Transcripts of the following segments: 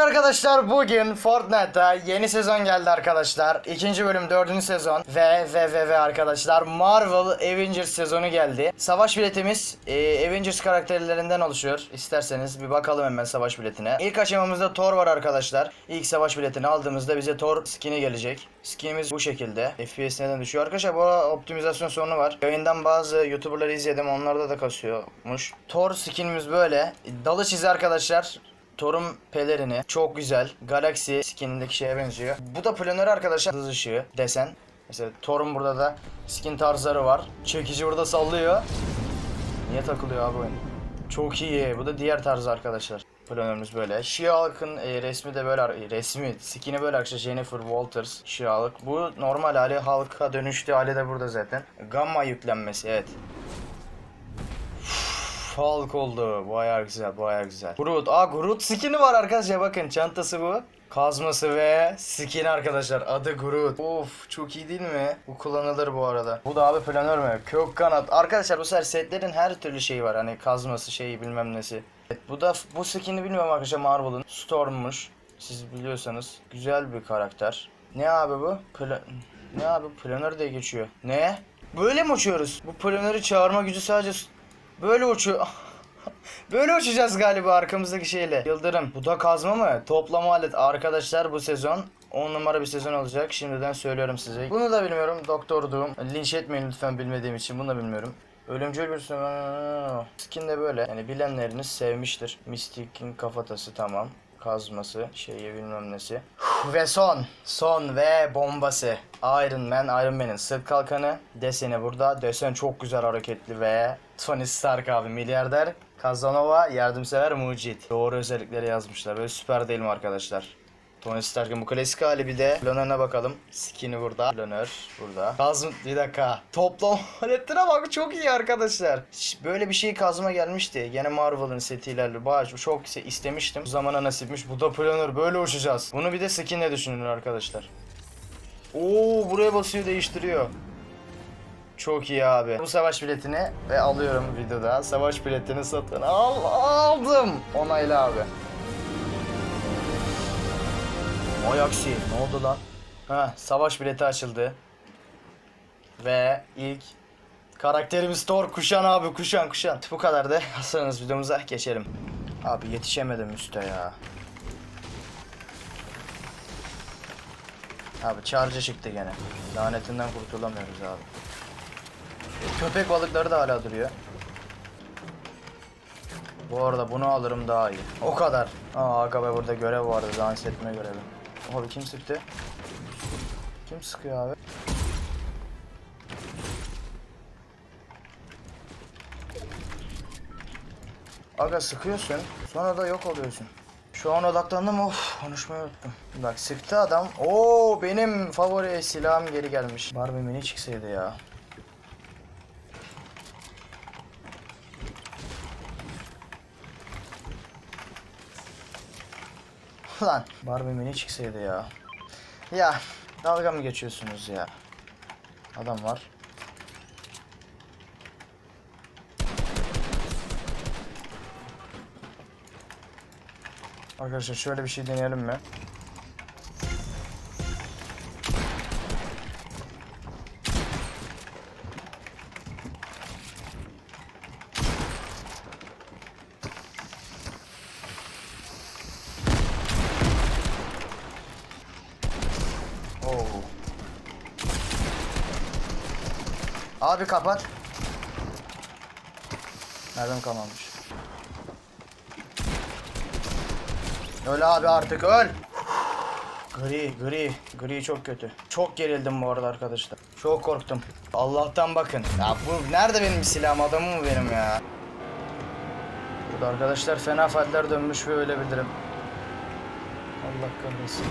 arkadaşlar bugün Fortnite'da yeni sezon geldi arkadaşlar. İkinci bölüm dördüncü sezon ve ve ve ve arkadaşlar Marvel Avengers sezonu geldi. Savaş biletimiz e, Avengers karakterlerinden oluşuyor. İsterseniz bir bakalım hemen savaş biletine. İlk aşamamızda Thor var arkadaşlar. İlk savaş biletini aldığımızda bize Thor skin'i gelecek. Skinimiz bu şekilde. FPS neden düşüyor? Arkadaşlar bu optimizasyon sorunu var. Yayından bazı YouTuber'ları izledim. Onlarda da kasıyormuş. Thor skinimiz böyle. Dalı çizi arkadaşlar. Thor'un pelerini çok güzel. Galaxy skinindeki şeye benziyor. Bu da planör arkadaşlar. Hız ışığı desen. Mesela Thor'un burada da skin tarzları var. Çekici burada sallıyor. Niye takılıyor abi oyun? Çok iyi. Bu da diğer tarz arkadaşlar. Planörümüz böyle. She-Hulk'ın e, resmi de böyle e, resmi skin'i böyle arkadaşlar Jennifer Walters She-Hulk. Bu normal hali Hulk'a dönüştüğü hali de burada zaten. Gamma yüklenmesi evet. Hulk oldu. Baya güzel, baya güzel. Groot. Aa Groot skin'i var arkadaşlar bakın. Çantası bu. Kazması ve skin arkadaşlar. Adı Groot. Of çok iyi değil mi? Bu kullanılır bu arada. Bu da abi planör mü? Kök kanat. Arkadaşlar bu sefer setlerin her türlü şeyi var. Hani kazması şeyi bilmem nesi. Evet, bu da bu skin'i bilmiyorum arkadaşlar Marvel'ın. Storm'muş. Siz biliyorsanız. Güzel bir karakter. Ne abi bu? Pla ne abi planör diye geçiyor. Ne? Böyle mi uçuyoruz? Bu planörü çağırma gücü sadece Böyle uçuyor. Böyle uçacağız galiba arkamızdaki şeyle. Yıldırım. Bu da kazma mı? Toplama alet. Arkadaşlar bu sezon 10 numara bir sezon olacak. Şimdiden söylüyorum size. Bunu da bilmiyorum. Doktor Doom. Linç etmeyin lütfen bilmediğim için. Bunu da bilmiyorum. Ölümcül bir sezon. Skin de böyle. Yani bilenleriniz sevmiştir. Mystic'in kafatası tamam. Kazması, şeyi bilmem nesi. Ve son. Son ve bombası. Iron Man, Iron Man'in sırt kalkanı. Deseni burada. Desen çok güzel hareketli ve Tony Stark abi milyarder. Casanova yardımsever mucit. Doğru özellikleri yazmışlar. Böyle süper değil mi arkadaşlar? Tony Stark'ın bu klasik hali bir de planörüne bakalım. Skin'i burada. Planör burada. Kazma bir dakika. Toplam aletine bak çok iyi arkadaşlar. Böyle bir şey kazma gelmişti. Gene Marvel'ın setiyle. Bayağı çok istemiştim. Bu zamana nasipmiş. Bu da planör. Böyle uçacağız. Bunu bir de skin'le düşünün arkadaşlar. Oo buraya basıyor değiştiriyor. Çok iyi abi. Bu savaş biletini ve alıyorum videoda. Savaş biletini satın al aldım. Onaylı abi. Vay aksi. Ne oldu lan? Ha, savaş bileti açıldı. Ve ilk karakterimiz Thor. Kuşan abi kuşan kuşan. Bu kadar da hazırsanız videomuza geçelim. Abi yetişemedim üste ya. Abi charge çıktı gene. Lanetinden kurtulamıyoruz abi. Köpek balıkları da hala duruyor. Bu arada bunu alırım daha iyi. O kadar. Aa be burada görev vardı. Dans etme görevi. Abi kim sıktı? Kim sıkıyor abi? Aga sıkıyorsun. Sonra da yok oluyorsun. Şu an odaklandım of konuşmayı unuttum. Bak sıktı adam. Oo benim favori silahım geri gelmiş. Barbie mini çıksaydı ya. Lan Barbie mini çıksaydı ya. Ya dalga mı geçiyorsunuz ya? Adam var. Arkadaşlar şöyle bir şey deneyelim mi? Abi kapat. Nereden kalmamış? Öl abi artık öl. Gri, gri, gri çok kötü. Çok gerildim bu arada arkadaşlar. Çok korktum. Allah'tan bakın. Ya bu nerede benim silahım adamım mı benim ya? Burada arkadaşlar fena faller dönmüş ve ölebilirim. Allah kahretsin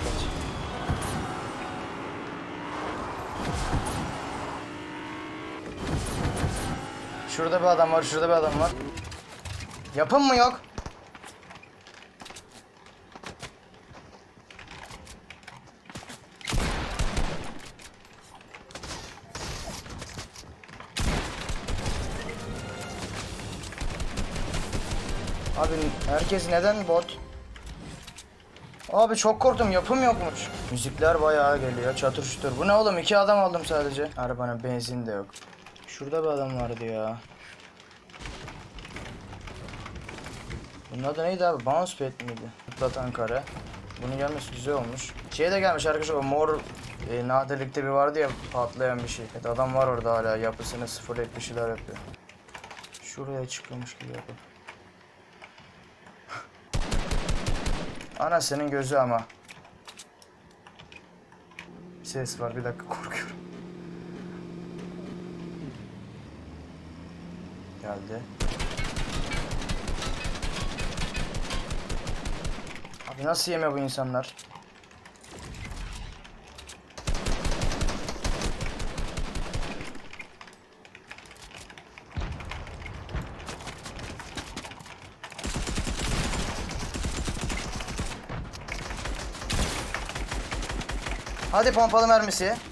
Şurada bir adam var, şurada bir adam var. Yapım mı yok? Abi herkes neden bot? Abi çok korktum yapım yokmuş. Müzikler bayağı geliyor çatır çutur. Bu ne oğlum iki adam aldım sadece. Arabanın benzin de yok. Şurada bir adam vardı ya. Bunun adı neydi abi? Bounce Pad miydi? Zıplatan kare. Bunun gelmesi güzel olmuş. Şey de gelmiş arkadaşlar o mor e, nadirlikte bir vardı ya patlayan bir şey. Evet adam var orada hala yapısını sıfırlayıp bir şeyler yapıyor. Şuraya çıkıyormuş gibi yapıyor. Anasının gözü ama. Ses var bir dakika korkuyorum. Geldi. Abi nasıl yeme bu insanlar? Hadi pompalı mermisi.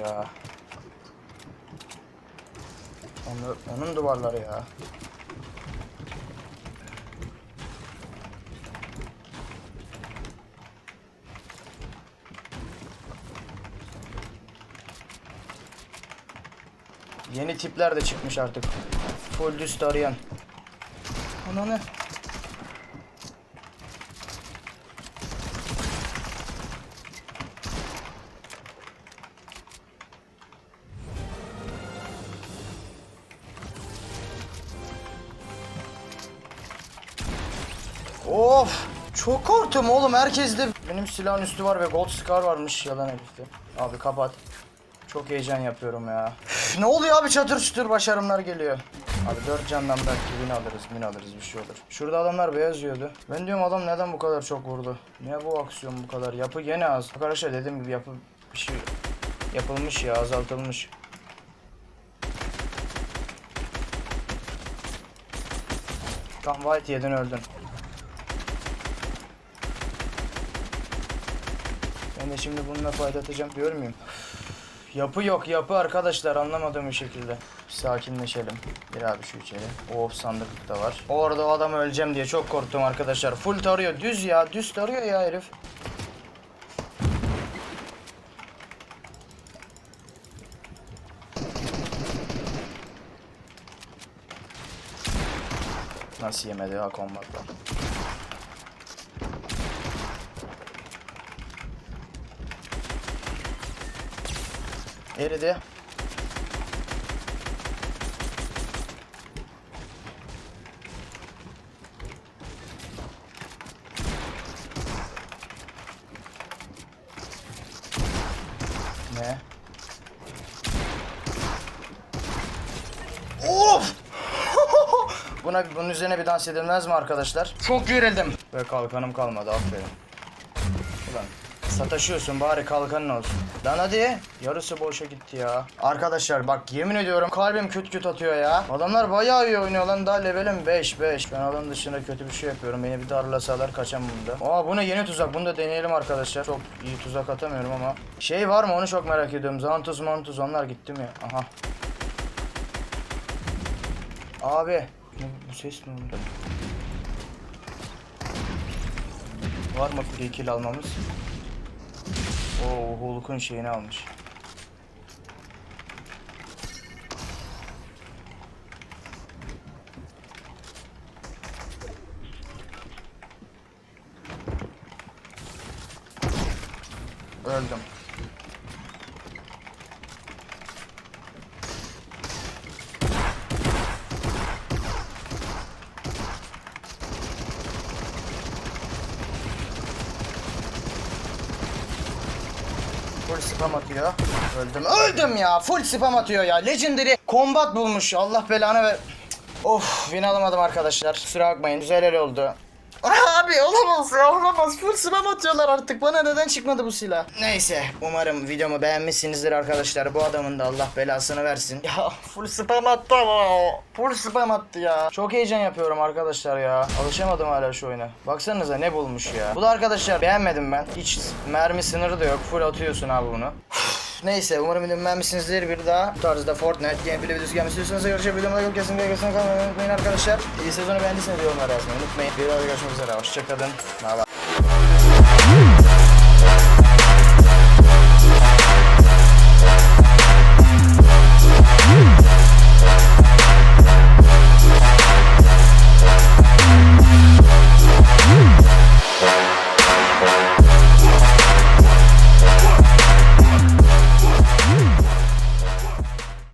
Ya? Onu, onun duvarları ya. Yeni tipler de çıkmış artık. Full düz arayan. Ananı. Çok korktum oğlum. Herkes de benim silahın üstü var ve gold scar varmış yalan herifte. Abi kapat. Çok heyecan yapıyorum ya. Ne oluyor abi çatır çutur başarımlar geliyor. Abi 4 candan belki win alırız, win alırız bir şey olur. Şurada adamlar beyaz yiyordu. Ben diyorum adam neden bu kadar çok vurdu? Ne bu aksiyon bu kadar? Yapı gene az. Arkadaşlar dediğim gibi yapı bir şey yapılmış ya azaltılmış. Tam white yedin öldün. Ben de şimdi bununla fight atacağım diyor muyum? Yapı yok yapı arkadaşlar anlamadığım bir şekilde. Bir sakinleşelim. Gir abi şu içeri. Of sandık da var. Orada o adam öleceğim diye çok korktum arkadaşlar. Full tarıyor düz ya düz tarıyor ya herif. Nasıl yemedi ha kombatlar. Eridi. Ne? Of! Buna bunun üzerine bir dans edilmez mi arkadaşlar? Çok gerildim. Ve kalkanım kalmadı aferin. Ulan sataşıyorsun bari kalkanın olsun. Lan hadi. Yarısı boşa gitti ya. Arkadaşlar bak yemin ediyorum kalbim küt küt atıyor ya. Adamlar bayağı iyi oynuyor lan daha levelim 5 5. Ben alanın dışında kötü bir şey yapıyorum. Beni bir darlasalar kaçamam bunda. Aa bu ne yeni tuzak. Bunu da deneyelim arkadaşlar. Çok iyi tuzak atamıyorum ama. Şey var mı onu çok merak ediyorum. Zantuz mantuz onlar gitti mi? Aha. Abi. Bu ses ne oldu? Var mı free kill almamız? Oo Hulk'un şeyini almış. Öldüm. Full spam atıyor. Öldüm. Öldüm ya. Full spam atıyor ya. Legendary combat bulmuş. Allah belanı ver. Of win alamadım arkadaşlar. Kusura bakmayın. Güzel el oldu. Abi olamaz ya olamaz. Full spam atıyorlar artık. Bana neden çıkmadı bu silah? Neyse. Umarım videomu beğenmişsinizdir arkadaşlar. Bu adamın da Allah belasını versin. Ya full spam attı ama. Full spam attı ya. Çok heyecan yapıyorum arkadaşlar ya. Alışamadım hala şu oyuna. Baksanıza ne bulmuş ya. Bu da arkadaşlar beğenmedim ben. Hiç mermi sınırı da yok. Full atıyorsun abi bunu. Neyse umarım videomu beğenmişsinizdir. Bir daha bu tarzda Fortnite gameplay videosu gelmesi istiyorsanız arkadaşlar videomu da kesinlikle kalmayı unutmayın arkadaşlar. İyi sezonu beğendiyseniz yorumlara yazmayı unutmayın. Bir daha görüşmek üzere. Hoşçakalın. Bye bye.